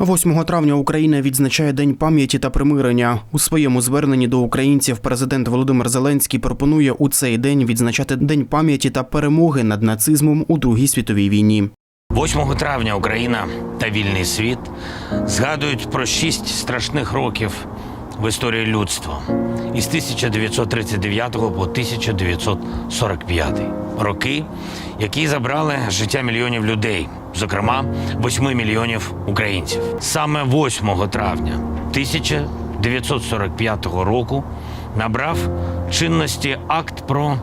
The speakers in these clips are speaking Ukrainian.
8 травня Україна відзначає День пам'яті та примирення. У своєму зверненні до українців президент Володимир Зеленський пропонує у цей день відзначати День пам'яті та перемоги над нацизмом у Другій світовій війні. 8 травня Україна та вільний світ згадують про шість страшних років в історії людства із 1939 по 1945 роки, які забрали життя мільйонів людей, зокрема 8 мільйонів українців. Саме 8 травня 1945 року набрав чинності акт про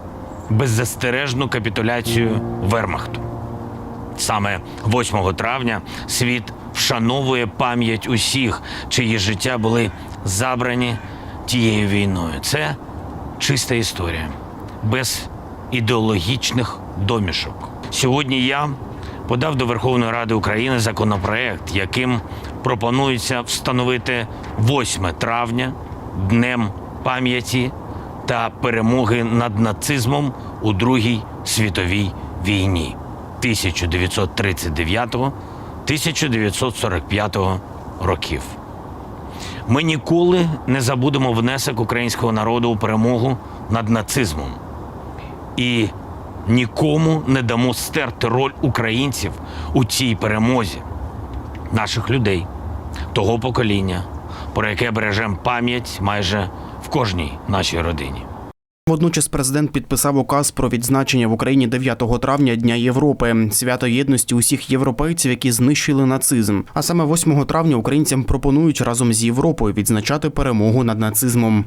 беззастережну капітуляцію Вермахту. Саме 8 травня світ вшановує пам'ять усіх, чиї життя були забрані тією війною. Це чиста історія, без ідеологічних домішок. Сьогодні я подав до Верховної Ради України законопроект, яким пропонується встановити 8 травня днем пам'яті та перемоги над нацизмом у Другій світовій війні 1939-1945 років. Ми ніколи не забудемо внесок українського народу у перемогу над нацизмом і нікому не дамо стерти роль українців у цій перемозі, наших людей, того покоління, про яке бережемо пам'ять майже в кожній нашій родині. Водночас президент підписав указ про відзначення в Україні 9 травня Дня Європи, свято єдності усіх європейців, які знищили нацизм. А саме 8 травня українцям пропонують разом з Європою відзначати перемогу над нацизмом.